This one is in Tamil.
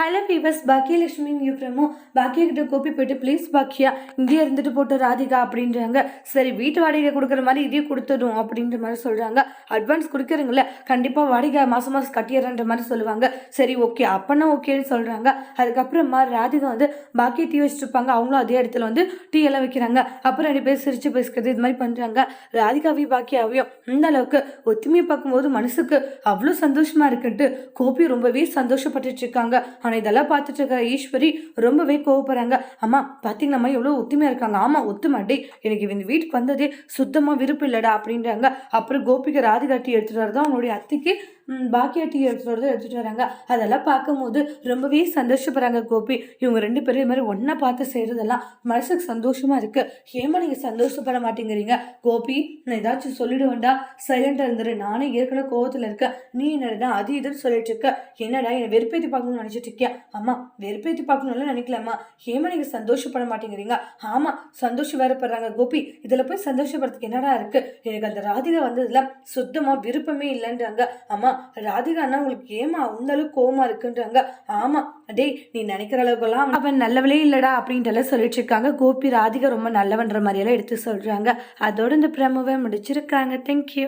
ஹலோ பீவர்ஸ் பாக்கியலட்சுமி இவரமோ பாக்கியா கிட்ட கோப்பி போயிட்டு ப்ளீஸ் பாக்கியா இங்கேயே இருந்துட்டு போட்டு ராதிகா அப்படின்றாங்க. சரி வீட்டு வாடகை கொடுக்குற மாதிரி இதையும் கொடுத்துடும் அப்படின்ற மாதிரி சொல்கிறாங்க அட்வான்ஸ் கொடுக்குறீங்களே கண்டிப்பாக வாடகை மாதம் மாதம் கட்டிடுறன்ற மாதிரி சொல்லுவாங்க. சரி ஓகே அப்போனா ஓகேன்னு சொல்கிறாங்க அதுக்கப்புறமா ராதிகா வந்து பாக்கிய டீ வச்சுருப்பாங்க அவங்களும் அதே இடத்துல வந்து டீ எல்லாம் வைக்கிறாங்க. அப்புறம் ரெண்டு பேர் சிரித்து பேசுகிறது இது மாதிரி பண்ணுறாங்க ராதிகாவையும் பாக்கியாவையும் இந்த அளவுக்கு ஒத்துமையை பார்க்கும்போது மனசுக்கு அவ்வளோ சந்தோஷமாக இருக்குன்ட்டு கோபி ரொம்பவே சந்தோஷப்பட்டுட்டு இருக்காங்க. ஆனால் இதெல்லாம் பார்த்துட்டு இருக்க ஈஸ்வரி ரொம்பவே கோவப்படுறாங்க. அம்மா பார்த்தீங்கன்னாம்மா எவ்வளோ ஒத்துமையாக இருக்காங்க. ஆமாம் ஒத்துமாட்டி எனக்கு இந்த வீட்டுக்கு வந்ததே சுத்தமாக விருப்பம் இல்லைடா அப்படின்றாங்க. அப்புறம் கோபிக்கு ராதிகாட்டி எடுத்துகிட்டு வரதான் அவனுடைய அத்தைக்கு பாக்கியா டீ எடுத்துகிட்டு எடுத்துகிட்டு வராங்க. அதெல்லாம் பார்க்கும்போது ரொம்பவே சந்தோஷப்படுறாங்க கோபி. இவங்க ரெண்டு பேரும் இது மாதிரி ஒன்றா பார்த்து செய்கிறதெல்லாம் மனசுக்கு சந்தோஷமாக இருக்குது ஏமா நீங்கள் சந்தோஷப்பட மாட்டேங்கிறீங்க? கோபி நான் ஏதாச்சும் சொல்லிடுவேண்டா சைலண்டாக இருந்துரு. நானே ஏற்கனவே கோவத்தில் இருக்கேன். நீ என்னடா அது இதுன்னு சொல்லிட்டு இருக்க. என்னடா என்னை வெறுப்பேற்றி பார்க்கணும்னு நினச்சிட்டு இருக்கியா? அம்மா வெறுப்பேற்றி பார்க்கணும்னு நினைக்கலாமா ஏமா நீங்கள் சந்தோஷப்பட மாட்டேங்கிறீங்க? ஆமாம் சந்தோஷம் வேறப்படுறாங்க கோபி. இதில் போய் சந்தோஷப்படுறதுக்கு என்னடா இருக்குது எனக்கு அந்த ராதிகா வந்ததில் சுத்தமாக விருப்பமே இல்லைன்றாங்க. அம்மா ராதிகா அண்ணா உங்களுக்கு ஏமா அந்த அளவுக்கு கோவமா இருக்குன்றாங்க? ஆமா. அடே நீ நினைக்கிற அளவுக்குலாம் அவன் நல்லவளே இல்லடா அப்படின்ட்டு சொல்லிட்டு இருக்காங்க. கோபி ராதிகா ரொம்ப நல்லவன்ற மாதிரியெல்லாம் எடுத்து சொல்றாங்க. அதோட இந்த பிரமுவை முடிச்சிருக்காங்க. தேங்க்யூ